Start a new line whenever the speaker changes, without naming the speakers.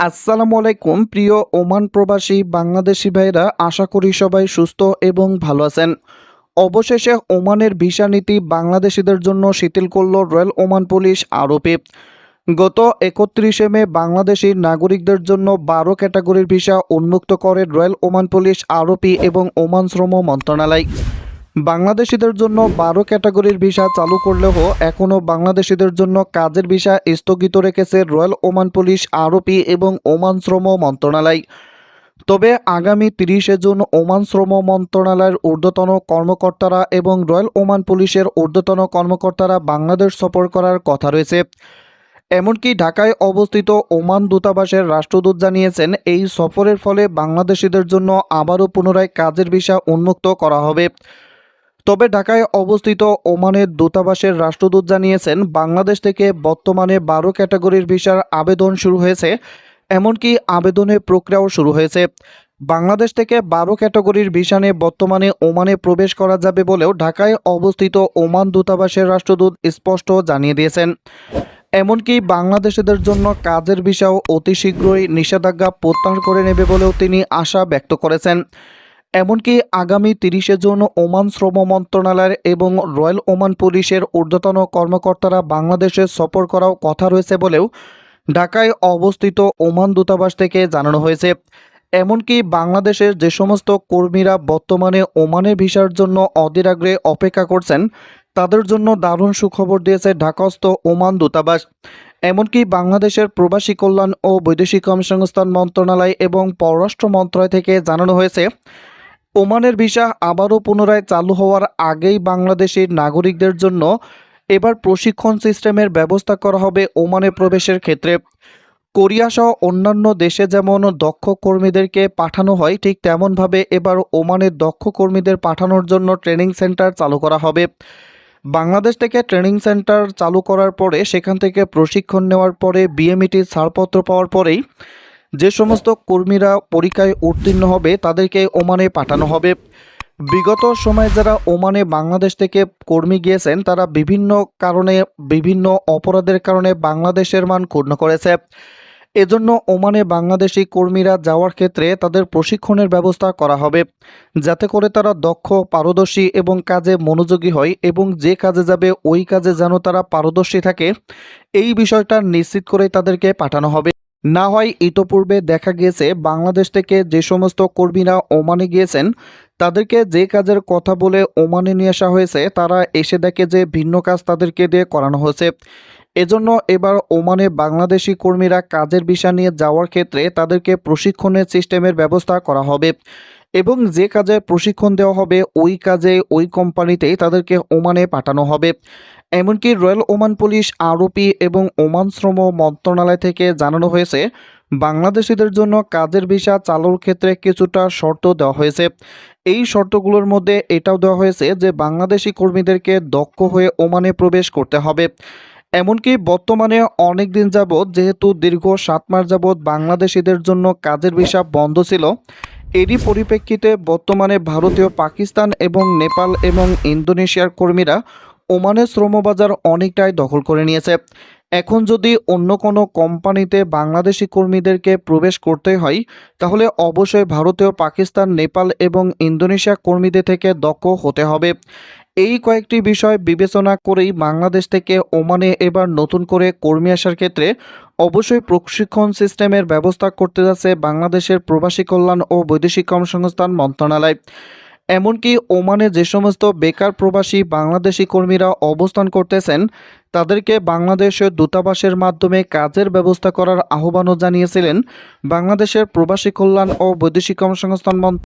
আসসালামু আলাইকুম, প্রিয় ওমান প্রবাসী বাংলাদেশি ভাইরা আশা করি সবাই সুস্থ এবং ভালো আছেন। অবশেষে ওমানের ভিসা নীতি বাংলাদেশিদের জন্য শিথিল করল রয়্যাল ওমান পুলিশ আরোপে। গত একত্রিশে মে বাংলাদেশি নাগরিকদের জন্য বারো ক্যাটাগরির ভিসা উন্মুক্ত করে রয়্যাল ওমান পুলিশ আরোপি এবং ওমান শ্রম মন্ত্রণালয়। বাংলাদেশিদের জন্য বারো ক্যাটাগরির ভিসা চালু করলেও এখনও বাংলাদেশিদের জন্য কাজের ভিসা স্থগিত রেখেছে রয়্যাল ওমান পুলিশ আরোপি এবং ওমান শ্রম মন্ত্রণালয়। তবে আগামী তিরিশে জুন ওমান শ্রম মন্ত্রণালয়ের ঊর্ধ্বতন কর্মকর্তারা এবং রয়্যাল ওমান পুলিশের ঊর্ধ্বতন কর্মকর্তারা বাংলাদেশ সফর করার কথা রয়েছে। এমনকি ঢাকায় অবস্থিত ওমান দূতাবাসের রাষ্ট্রদূত জানিয়েছেন, এই সফরের ফলে বাংলাদেশিদের জন্য আবারও পুনরায় কাজের ভিসা উন্মুক্ত করা হবে। তবে ঢাকায় অবস্থিত ওমানের দূতাবাসের রাষ্ট্রদূত জানিয়েছেন, বাংলাদেশ থেকে বর্তমানে বারো ক্যাটাগরির ভিসার আবেদন শুরু হয়েছে। এমনকি আবেদনের প্রক্রিয়াও শুরু হয়েছে। বাংলাদেশ থেকে বারো ক্যাটাগরির ভিসা নিয়ে বর্তমানে ওমানে প্রবেশ করা যাবে বলেও ঢাকায় অবস্থিত ওমান দূতাবাসের রাষ্ট্রদূত স্পষ্ট জানিয়ে দিয়েছেন। এমনকি বাংলাদেশিদের জন্য কাজের ভিসাও অতি শীঘ্রই নিষেধাজ্ঞা প্রত্যাহার করে নেবে বলেও তিনি আশা ব্যক্ত করেছেন। এমনকি আগামী তিরিশে জুন ওমান শ্রম মন্ত্রণালয়ের এবং রয়্যাল ওমান পুলিশের ঊর্ধ্বতন কর্মকর্তারা বাংলাদেশে সফর করাও কথা রয়েছে বলেও ঢাকায় অবস্থিত ওমান দূতাবাস থেকে জানানো হয়েছে। এমনকি বাংলাদেশের যে সমস্ত কর্মীরা বর্তমানে ওমানের ভিসার জন্য অধীর অপেক্ষা করছেন, তাদের জন্য দারুণ সুখবর দিয়েছে ঢাকাস্থ ওমান দূতাবাস। এমনকি বাংলাদেশের প্রবাসী কল্যাণ ও বৈদেশিক কর্মসংস্থান মন্ত্রণালয় এবং পররাষ্ট্র মন্ত্রণালয় থেকে জানানো হয়েছে ওমানের ভিসা আবারও পুনরায় চালু হওয়ার আগেই বাংলাদেশের নাগরিকদের জন্য এবার প্রশিক্ষণ সিস্টেমের ব্যবস্থা করা হবে ওমানে প্রবেশের ক্ষেত্রে। কোরিয়া সহ অন্যান্য দেশে যেমন দক্ষ কর্মীদেরকে পাঠানো হয়, ঠিক তেমনভাবে এবার ওমানের দক্ষ কর্মীদের পাঠানোর জন্য ট্রেনিং সেন্টার চালু করা হবে। বাংলাদেশ থেকে ট্রেনিং সেন্টার চালু করার পরে সেখান থেকে প্রশিক্ষণ নেওয়ার পরে বিএমইটি ছাড়পত্র পাওয়ার পরেই যে সমস্ত কর্মীরা পরীক্ষায় উত্তীর্ণ হবে, তাদেরকে ওমানে পাঠানো হবে। বিগত সময়ে যারা ওমানে বাংলাদেশ থেকে কর্মী গিয়েছেন, তারা বিভিন্ন কারণে, বিভিন্ন অপরাধের কারণে বাংলাদেশের মান ক্ষুণ্ণ করেছে। এজন্য ওমানে বাংলাদেশি কর্মীরা যাওয়ার ক্ষেত্রে তাদের প্রশিক্ষণের ব্যবস্থা করা হবে, যাতে করে তারা দক্ষ, পারদর্শী এবং কাজে মনোযোগী হয় এবং যে কাজে যাবে, ওই কাজে যেন তারা পারদর্শী থাকে। এই বিষয়টা নিশ্চিত করে তাদেরকে পাঠানো হবে। না হয় ইতোপূর্বে দেখা গিয়েছে, বাংলাদেশ থেকে যে সমস্ত কর্মীরা ওমানে গিয়েছেন, তাদেরকে যে কাজের কথা বলে ওমানে নিয়ে আসা হয়েছে, তারা এসে দেখে যে ভিন্ন কাজ তাদেরকে দিয়ে করানো হয়েছে। এজন্য এবার ওমানে বাংলাদেশি কর্মীরা কাজের বিষয় নিয়ে যাওয়ার ক্ষেত্রে তাদেরকে প্রশিক্ষণের সিস্টেমের ব্যবস্থা করা হবে এবং যে কাজে প্রশিক্ষণ দেওয়া হবে, ওই কাজে ওই কোম্পানিতেই তাদেরকে ওমানে পাঠানো হবে। এমনকি রয়্যাল ওমান পুলিশ আরোপি এবং ওমান শ্রম মন্ত্রণালয় থেকে জানানো হয়েছে, বাংলাদেশিদের জন্য কাজের ভিসা চালুর ক্ষেত্রে কিছুটা শর্ত দেওয়া হয়েছে। এই শর্তগুলোর মধ্যে এটাও দেওয়া হয়েছে যে বাংলাদেশি কর্মীদেরকে দক্ষ হয়ে ওমানে প্রবেশ করতে হবে। এমনকি বর্তমানে অনেক দিন যাবৎ, যেহেতু দীর্ঘ সাত মাস যাবৎ বাংলাদেশিদের জন্য কাজের ভিসা বন্ধ ছিল, এরই পরিপ্রেক্ষিতে বর্তমানে ভারতীয়, পাকিস্তান এবং নেপাল এবং ইন্দোনেশিয়ার কর্মীরা ওমানের শ্রমবাজার অনেকটাই দখল করে নিয়েছে। এখন যদি অন্য কোনো কোম্পানিতে বাংলাদেশি কর্মীদেরকে প্রবেশ করতে হয়, তাহলে অবশ্যই ভারতীয় পাকিস্তান, নেপাল এবং ইন্দোনেশিয়া কর্মীদের থেকে দক্ষ হতে হবে। এই কয়েকটি বিষয় বিবেচনা করেই বাংলাদেশ থেকে ওমানে এবার নতুন করে কর্মী আসার ক্ষেত্রে অবশ্যই প্রশিক্ষণ সিস্টেমের ব্যবস্থা করতে যাচ্ছে বাংলাদেশের প্রবাসী কল্যাণ ও বৈদেশিক কর্মসংস্থান মন্ত্রণালয়। এমনকি ওমানে যে সমস্ত বেকার প্রবাসী বাংলাদেশি কর্মীরা অবস্থান করতেছেন, তাদেরকে বাংলাদেশের দূতাবাসের মাধ্যমে কাজের ব্যবস্থা করার আহ্বানও জানিয়েছিলেন বাংলাদেশের প্রবাসী কল্যাণ ও বৈদেশিক কর্মসংস্থান মন্ত্রী